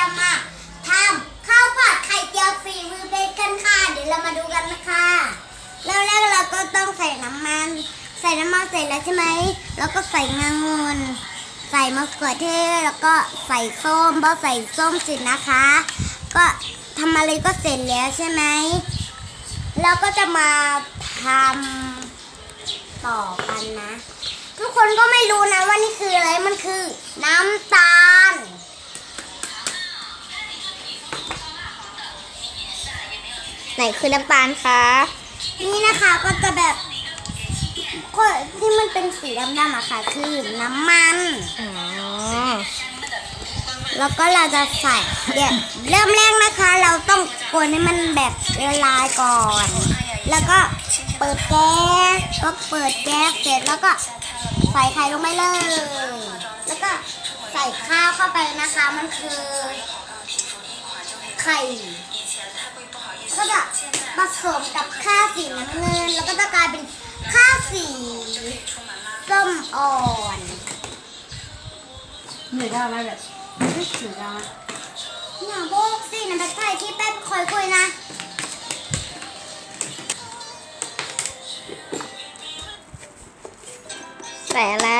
จะมาทำข้าวผัดไข่เจียวฝีมือเบคกันค่ะ เดี๋ยวเรามาดูกันนะคะเริ่มแรกเราก็ต้องใส่น้ำมัน ใส่น้ำมันเสร็จแล้วใช่ไหมแล้วก็ใส่งางุนใส่มะเขือเทศแล้วก็ใส่ส้มพอใส่ส้มเสร็จนะคะ ก็ทำอะไรก็เสร็จแล้วใช่ไหมเราก็จะมาทำต่อกันนะ ทุกคนก็ไม่รู้นะว่านี่คืออะไรมันคือน้ำตาล ไหนคือน้ำตาลคะ นี่นะคะก็จะแบบก็ที่มันเป็นสีดำๆอะค่ะ คือน้ำมัน อ๋อ แล้วก็เราจะใส่เดี๋ยวเริ่มแรกนะคะ เราต้องกวนให้มันแบบละลายก่อน แล้วก็เปิดแก๊สก็เปิดแก๊สเสร็จแล้วก็ใส่ไข่ลงไปเลย แล้วก็ใส่ข้าวเข้าไปนะคะ มันคือ ไข่ ก็จะผสมกับข้าวสีน้ำเงิน แล้วก็จะกลายเป็นข้าวสีส้มอ่อนเหนื่อยได้ไหมแบบเหนื่อยได้ไหมอย่าโบกสินะแบบไทยที่แป๊บคอยคุยนะใส่อะไร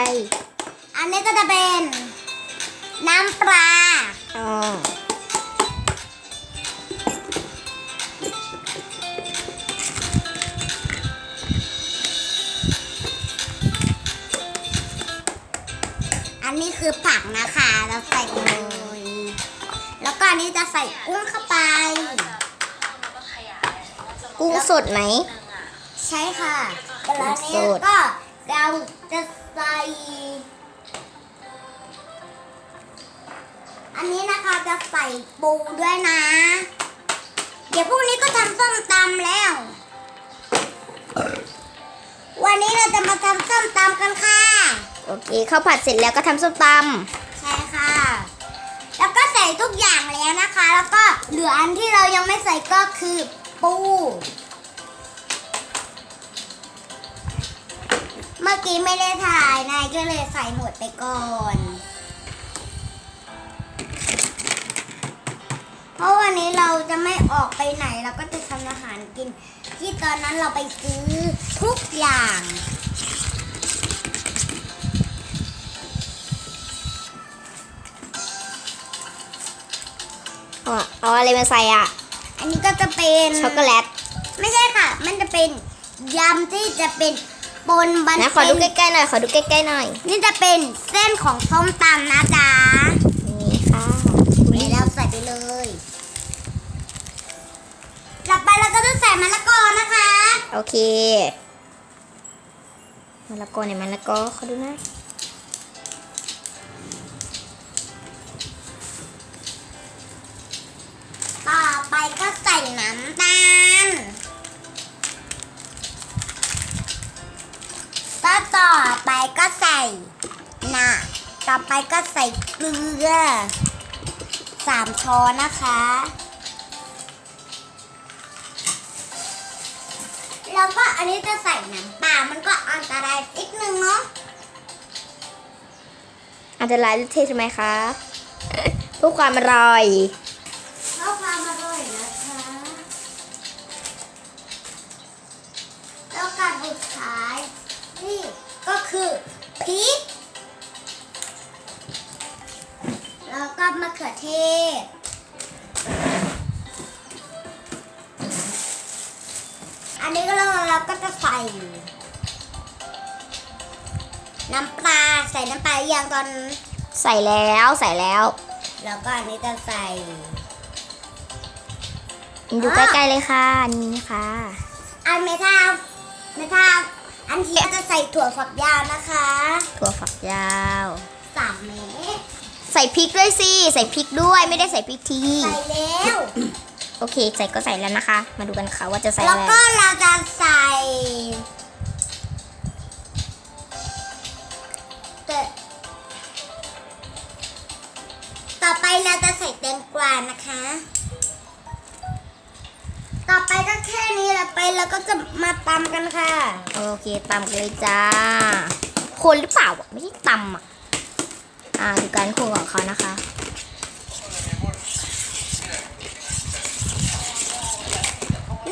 อันนี้ก็จะเป็นน้ำปลา ผักนะคะ เราใส่เลย แล้วก็อันนี้จะใส่กุ้งเข้าไป กุ้งสดไหม ใช่ค่ะแล้วอันนี้สูตรก็เราจะใส่ อันนี้นะคะจะใส่ปูด้วยนะ เดี๋ยวพรุ่งนี้ก็ทำส้มตำแล้ว วันนี้เราจะมาทำส้มตำกันค่ะ โอเคข้าวผัดเสร็จแล้วก็ทำส้มตใช่ค่ะ แล้วก็ใส่ทุกอย่างแล้วนะคะ แล้วก็เหลืออันที่เรายังไม่ใส่ก็คือปู เมื่อกี้ไม่ได้ถ่ายนายก็เลยใส่หมดไปก่อนเพราะวันนี้เราจะไม่ออกไปไหนเราก็จะทำอาหารกิน ที่ตอนนั้นเราไปซื้อทุกอย่างำอ๋อเอาอะไรมาใส่อะ อันนี้ก็จะเป็นช็อกโกแลต ไม่ใช่ค่ะ มันจะเป็นยำที่จะเป็นปนบันนะขอดูเป็นใกล้ๆหน่อย ขอดูใกล้ๆหน่อย นี่จะเป็นเส้นของส้มตำนะจ๊ะ นี่ค่ะเดี๋ยวเราใส่ไปเลยต่อไปเราก็จะใส่มะละกอนะคะ โอเคมะละกอเนี่ยมะละกอขอดูหนะ น่ะต่อไปก็ใส่เกลือสามช้อนนะคะ แล้วก็อันนี้จะใส่น้ำปลา มันก็อันตรายนิดนึงเนาะ อันตรายเทใช่ไหมคะเพื่อความอร่อยเพื่อความอร่อยนะคะ แล้วการสุดท้ายนี่ก็คือ พริก แล้วก็มะเขือเทศ อันนี้ก็เราเราก็จะใส่ น้ำปลาใส่น้ำปลาอย่างตอน ใส่แล้วใส่แล้ว แล้วก็อันนี้จะใส่ดูใกล้ๆเลยค่ะนี่ค่ะ อันเมทาเมทา อันที่จะใส่ถั่วฝักยาวนะคะถั่วฝักยาว สามเม็ดใส่พริกด้วยสิ ใส่พริกด้วยไม่ได้ใส่พริกที ใส่แล้วโอเค ใส่ก็ใส่แล้วนะคะ มาดูกันค่ะว่าจะใส่แล้วอะไรก็เราจะใส่แต่ต่อไปเราจะใส่แตงกวานะคะ แล้วก็จะมาตำกันค่ะ โอเคตำเลยจ้า คนหรือเปล่าไม่ใช่ตำอะ อ่าดูการโคของเขานะคะ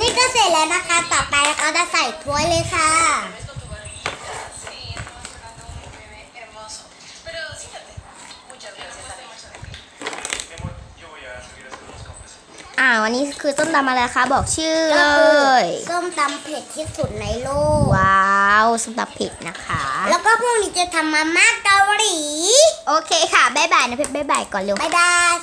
นี่ก็เสร็จแล้วนะคะ ต่อไปเราจะใส่ถ้วยเลยค่ะ นนี้คือส้มตำอะไรคะบอกชื่อก็เลคือยส้มตำเผ็ดที่สุดในโลก ว้าวส้มตำเผ็ดนะคะ แล้วก็พรุ่งนี้จะทำมาม่าเกาหลี โอเคค่ะ บ๊ายบายนะเพชรบ๊ายบายก่อนเร็ว บ๊ายบาย